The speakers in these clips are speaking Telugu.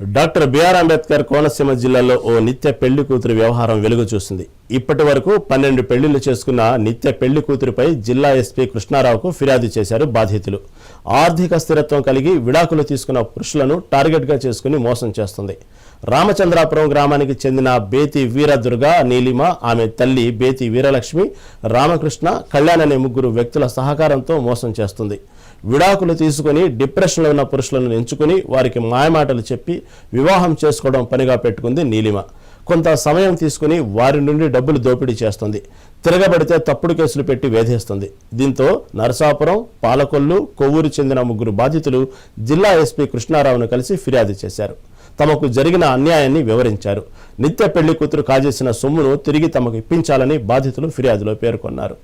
డాక్టర్ బిఆర్ అంబేద్కర్ కోనసీమ జిల్లాలో ఓ నిత్య పెళ్ళి కూతురు వ్యవహారం వెలుగు చూసింది. ఇప్పటి వరకు పన్నెండు పెళ్ళిళ్ళు చేసుకున్న నిత్య పెళ్ళి కూతురుపై జిల్లా ఎస్పీ కృష్ణారావుకు ఫిర్యాదు చేశారు బాధితులు. ఆర్థిక స్థిరత్వం కలిగి విడాకులు తీసుకున్న పురుషులను టార్గెట్గా చేసుకుని మోసం చేస్తుంది. రామచంద్రాపురం గ్రామానికి చెందిన బేతి వీరదుర్గ నీలిమ ఆమె తల్లి బేతి వీరలక్ష్మి రామకృష్ణ కళ్యాణ్ అనే ముగ్గురు వ్యక్తుల సహకారంతో మోసం చేస్తుంది. విడాకులు తీసుకుని డిప్రెషన్లో ఉన్న పురుషులను ఎంచుకుని వారికి మాయమాటలు చెప్పి వివాహం చేసుకోవడం పనిగా పెట్టుకుంది నీలిమ. కొంత సమయం తీసుకుని వారి నుండి డబ్బులు దోపిడీ చేస్తుంది. తిరగబడితే తప్పుడు కేసులు పెట్టి వేధిస్తుంది. దీంతో నరసాపురం పాలకొల్లు కొవ్వూరు చెందిన ముగ్గురు బాధితులు జిల్లా ఎస్పీ కృష్ణారావును కలిసి ఫిర్యాదు చేశారు. తమకు జరిగిన అన్యాయాన్ని వివరించారు. నిత్య పెళ్ళి కూతురు కాజేసిన సొమ్మును తిరిగి తమకు ఇప్పించాలని బాధితులు ఫిర్యాదులో పేర్కొన్నారు.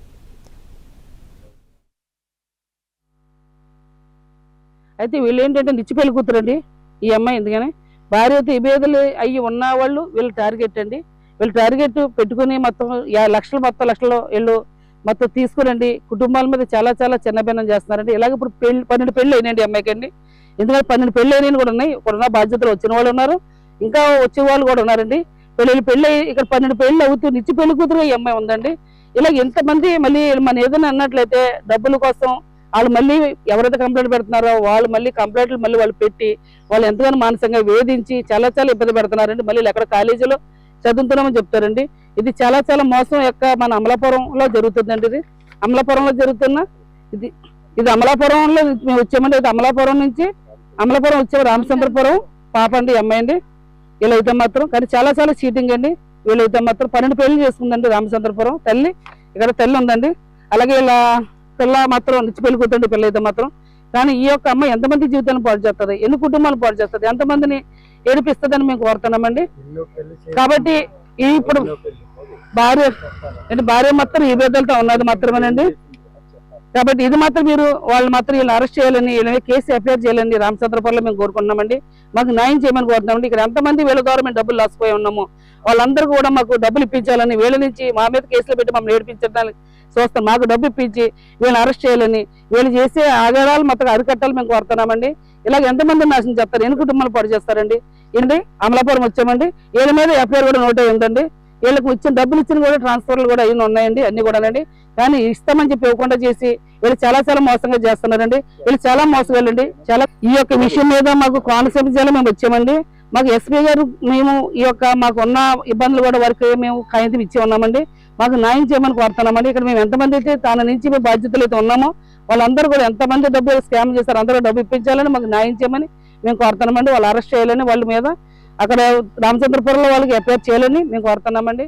అయితే వీళ్ళు ఏంటంటే నిచ్చి పెళ్ళి కూతురండి? ఈ అమ్మాయి ఎందుకని? భార్యతో ఇబేదలు అయ్యి ఉన్న వాళ్ళు వీళ్ళు టార్గెట్ అండి. వీళ్ళు టార్గెట్ పెట్టుకుని మొత్తం యా- లక్షలు మొత్తం లక్షలు వీళ్ళు మొత్తం తీసుకురండి. కుటుంబాల మీద చాలా చాలా చిన్నభిన్నం చేస్తున్నారండి. ఇలాగ ఇప్పుడు పెళ్ళి పన్నెండు పెళ్ళి అయినాయండి అమ్మాయికి అండి. ఎందుకంటే పన్నెండు పెళ్ళి అయినవి కూడా ఉన్నాయి. ఇక్కడ ఉన్న బాధ్యతలు వచ్చిన వాళ్ళు ఉన్నారు. ఇంకా వచ్చే వాళ్ళు కూడా ఉన్నారండి. పెళ్ళి పెళ్ళి ఇక్కడ పన్నెండు పెళ్ళి అవుతూ నిచ్చి పెళ్ళి కూతురు ఈ అమ్మాయి ఉందండి. ఇలా ఎంతమంది మళ్ళీ మన ఏదైనా అన్నట్లయితే డబ్బుల కోసం వాళ్ళు మళ్ళీ ఎవరైతే కంప్లైంట్ పెడుతున్నారో వాళ్ళు మళ్ళీ కంప్లైంట్లు మళ్ళీ వాళ్ళు పెట్టి వాళ్ళు ఎంతగానో మానసికంగా వేధించి చాలా చాలా ఇబ్బంది పెడుతున్నారండి. మళ్ళీ ఎక్కడ కాలేజీలో చదువుతున్నామని చెప్తారండి. ఇది చాలా చాలా మోసం యొక్క మన అమలాపురంలో జరుగుతుందండి ఇది. అమలాపురంలో జరుగుతున్న ఇది ఇది అమలాపురంలో మేము వచ్చామండి. ఇది అమలాపురం నుంచి అమలాపురం వచ్చాము రామచంద్రపురం పాప అండి అమ్మాయి అండి. వీళ్ళైతే మాత్రం కానీ చాలా చాలా చీటింగ్ అండి. వీళ్ళైతే మాత్రం పన్నెండు పెళ్ళి చేసుకుందండి రామచంద్రపురం తల్లి. ఇక్కడ తల్లి ఉందండి. అలాగే ఇలా పిల్ల మాత్రం నిచ్చి పెళ్ళి కూతుండే పిల్ల అయితే మాత్రం. కానీ ఈ యొక్క అమ్మ ఎంతమంది జీవితాన్ని పాడు చేస్తుంది? ఎన్ని కుటుంబాలు పాడు చేస్తుంది? ఎంతమందిని ఏడిపిస్తుందని మేము కోరుతున్నామండి. కాబట్టి ఈ ఇప్పుడు భార్య అంటే భార్య మాత్రం ఈ బిడ్డలతో ఉన్నది మాత్రమేనండి. కాబట్టి ఇది మాత్రం మీరు వాళ్ళు మాత్రం వీళ్ళని అరెస్ట్ చేయాలని వీళ్ళని కేసు ఎఫ్ఐఆర్ చేయాలని రామచంద్రపురంలో మేము కోరుకుంటున్నామండి. మాకు న్యాయం చేయమని కోరుతున్నామండి. ఇక్కడ ఎంతమంది వీళ్ళ ద్వారా మేము డబ్బులు లాసిపోయి ఉన్నాము వాళ్ళందరూ కూడా మాకు డబ్బులు ఇప్పించాలని వీళ్ళ నుంచి మా మీద కేసులు పెట్టి మమ్మల్ని ఏడిపించడానికి చూస్తాం. మాకు డబ్బు ఇప్పించి వీళ్ళని అరెస్ట్ చేయాలని వీళ్ళు చేసే ఆధారాలు మొత్తం అరికట్టాలి మేము కోరుతున్నామండి. ఇలాగ ఎంతమంది నాశనం చేస్తారు? ఎన్ని కుటుంబాలు పాడు చేస్తారండి? ఏంటి? అమలాపురం వచ్చామండి. వీళ్ళ మీద ఎఫ్ఐఆర్ కూడా నోట్ ఉందండి. వీళ్ళకి ఇచ్చిన డబ్బులు ఇచ్చిన కూడా ట్రాన్స్ఫర్లు కూడా అయిన ఉన్నాయండి అన్ని కూడానండి. కానీ ఇస్తామని చెప్పి ఇవ్వకుండా చేసి వీళ్ళు చాలా చాలా మోసంగా చేస్తున్నారండి. వీళ్ళు చాలా మోసగాళ్ళండి. చాలా ఈ యొక్క విషయం మీద మాకు కోనసీమ జిల్లా మేము వచ్చామండి. మాకు ఎస్పీ గారు మేము ఈ యొక్క మాకు ఉన్న ఇబ్బందులు కూడా వరకు మేము కాగితం ఇచ్చి ఉన్నామండి. మాకు న్యాయం చేయమని కోరుతున్నామండి. ఇక్కడ మేము ఎంతమంది అయితే తన నుంచి మేము బాధ్యతలు అయితే ఉన్నామో వాళ్ళందరూ కూడా ఎంతమంది డబ్బు స్కామ్ చేశారు అందరూ డబ్బు ఇప్పించాలని మాకు న్యాయం చేయమని మేము కోరుతున్నామండి. వాళ్ళు అరెస్ట్ చేయాలని వాళ్ళ మీద అక్కడ రామచంద్రపురంలో వాళ్ళకి ఎఫ్ఐఆర్ చేయాలని మేము కోరుతున్నామండి.